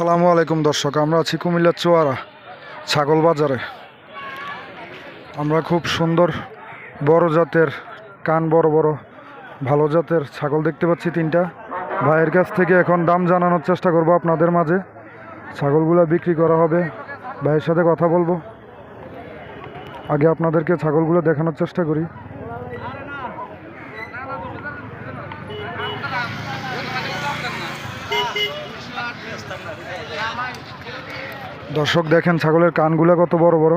আসসালামু আলাইকুম দর্শক, আমরা আছি কুমিল্লার চুয়ারা, ছাগল বাজারে। আমরা খুব সুন্দর বড় জাতের কান, বড় বড় ভালো জাতের ছাগল দেখতে পাচ্ছি তিনটা। ভাইয়ের কাছ থেকে এখন দাম জানানোর চেষ্টা করব আপনাদের মাঝে। ছাগলগুলো বিক্রি করা হবে, ভাইয়ের সাথে কথা বলব। আগে আপনাদেরকে ছাগলগুলো দেখানোর চেষ্টা করি। দর্শক দেখেন ছাগলের কানগুলো কত বড় বড়।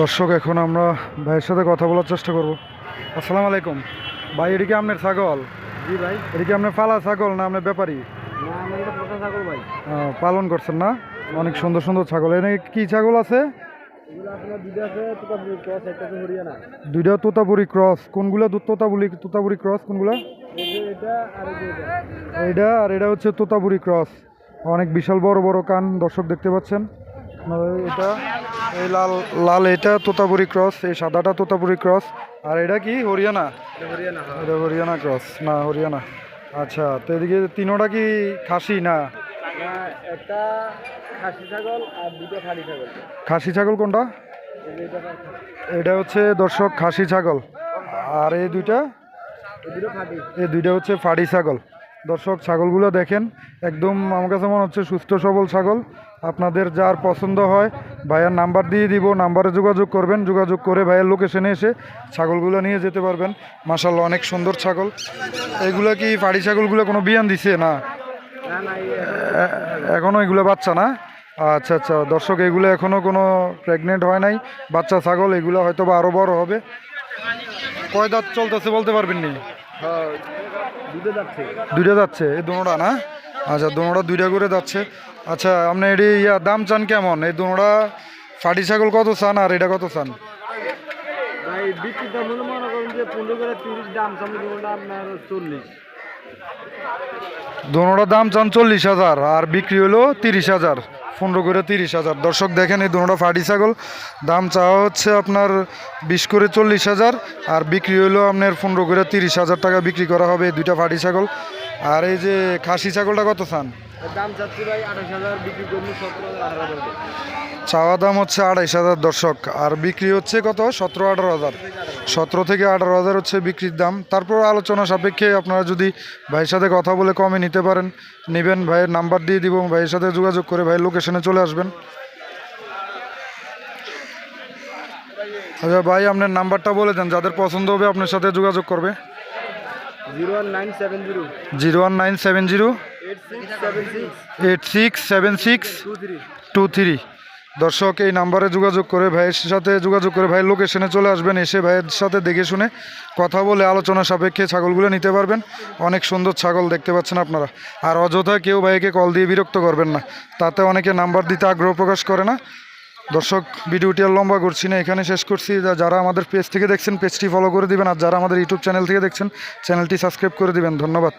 দর্শক, এখন আমরা ভাইয়ের সাথে কথা বলার চেষ্টা করব। আসসালামু আলাইকুম। ভাই এটা কি আপনার ছাগল? জি ভাই। এদিকে আপনার পালা ছাগল না আপনার ব্যাপারী? না আমি এটা পোষা ছাগল ভাই। আহ, পালন করছেন না? অনেক সুন্দর সুন্দর ছাগল। এনে কি ছাগল আছে? দুইটা তোতাপুরি ক্রস কোনগুলো তোতাপুরি তোতাপুরি ক্রস কোনগুলো? এটা আর এটা। এইটা আর এটা হচ্ছে তোতাপুরি ক্রস অনেক বিশাল বড় বড় কান দর্শক দেখতে পাচ্ছেন। এটা এই লাল লাল এটা তোতাপুরি ক্রস এই সাদাটা তোতাপুরি ক্রস। আর এটা কি? হরিয়ানা? এটা হরিয়ানা ক্রস। না হরিয়ানা। আচ্ছা তো এদিকে তিনোটা কি খাসি না? একটা খাসি ছাগল আর দুটো খালি ছাগল। খাসি ছাগল কোনটা? এটা হচ্ছে দর্শক খাসি ছাগল। আর এই দুইটা? এই দুইটা হচ্ছে ফাড়ি ছাগল। দর্শক, ছাগলগুলো দেখেন, একদম আমার কাছে মনে হচ্ছে সুস্থ সবল ছাগল। আপনাদের যার পছন্দ হয়, ভাইয়ার নাম্বার দিয়ে দিব, নাম্বারে যোগাযোগ করবেন, যোগাযোগ করে ভাইয়ের লোকেশনে এসে ছাগলগুলো নিয়ে যেতে পারবেন। মাসাল্লাহ অনেক সুন্দর ছাগল। এগুলো কি পাড়ি ছাগলগুলো কোনো বিয়ান দিছে না? না না এই এ- এখনও এগুলো বাচ্চা না? আচ্ছা আচ্ছা দর্শক, এগুলো এখনও কোনো প্রেগনেন্ট হয় নাই। বাচ্চা ছাগল, এগুলো হয়তো বা আরও বড় হবে। কয় দাঁত চলতেছে বলতে পারবেন নি? হ্যাঁ দুইটা যাচ্ছে এই দুনোটা না? আচ্ছা দুনোটা দুইটা করে যাচ্ছে। আচ্ছা আপনি এটি ইয়া দাম চান কেমন? এই দুনোটা ফাটি ছাগল কত চান আর এটা কত চান? দুনোটা দাম চান চল্লিশ হাজার আর বিক্রি হলো তিরিশ হাজার। পনেরো করে তিরিশ হাজার। দর্শক দেখেন, এই দুটো ফাটি ছাগল। দাম চাওয়া হচ্ছে আপনার বিশ করে চল্লিশ হাজার, আর বিক্রি হলো আপনার পনেরো করে তিরিশ হাজার টাকা বিক্রি করা হবে দুইটা ফাটি ছাগল। আর এই যে খাসি ছাগলটা কত চান? দাম চাচ্ছি ভাই আঠাশ হাজার বিক্রি করব সতেরো হাজার আঠারো চাওয়া দাম হচ্ছে আড়াইশ হাজার দর্শক আর বিক্রি হচ্ছে কত? সতেরো আঠারো হাজার। সতেরো থেকে আঠারো হাজার হচ্ছে বিক্রির দাম। তারপর আলোচনা সাপেক্ষে আপনারা যদি ভাইয়ের সাথে কথা বলে কমে নিতে পারেন নেবেন ভাইয়ের নাম্বার দিয়ে দিব ভাইয়ের সাথে যোগাযোগ করে ভাইয়ের লোকেশনে চলে আসবেন। আচ্ছা ভাই আপনার নাম্বারটা বলে দেন যাদের পছন্দ হবে আপনার সাথে যোগাযোগ করবে। Zero one nine seven zero. Zero one nine seven zero. Eight six seven six two three দর্শক, এই নাম্বারে যোগাযোগ করে ভাইয়ের সাথে যোগাযোগ করে ভাইয়ের লোকেশনে চলে আসবেন, এসে ভাইয়ের সাথে দেখে শুনে কথা বলে আলোচনা সাপেক্ষে ছাগলগুলো নিতে পারবেন। অনেক সুন্দর ছাগল দেখতে পাচ্ছেন আপনারা। আর অযথা কেউ ভাইকে কল দিয়ে বিরক্ত করবেন না। তাতে অনেকে নাম্বার দিতে আগ্রহ প্রকাশ করে না। দর্শক, ভিডিওটি আর লম্বা করছি না, এখানে শেষ করছি। যারা আমাদের পেজ থেকে দেখছেন পেজটি ফলো করে দিবেন। আর যারা আমাদের ইউটিউব চ্যানেল থেকে দেখছেন চ্যানেলটি সাবস্ক্রাইব করে দিবেন। ধন্যবাদ।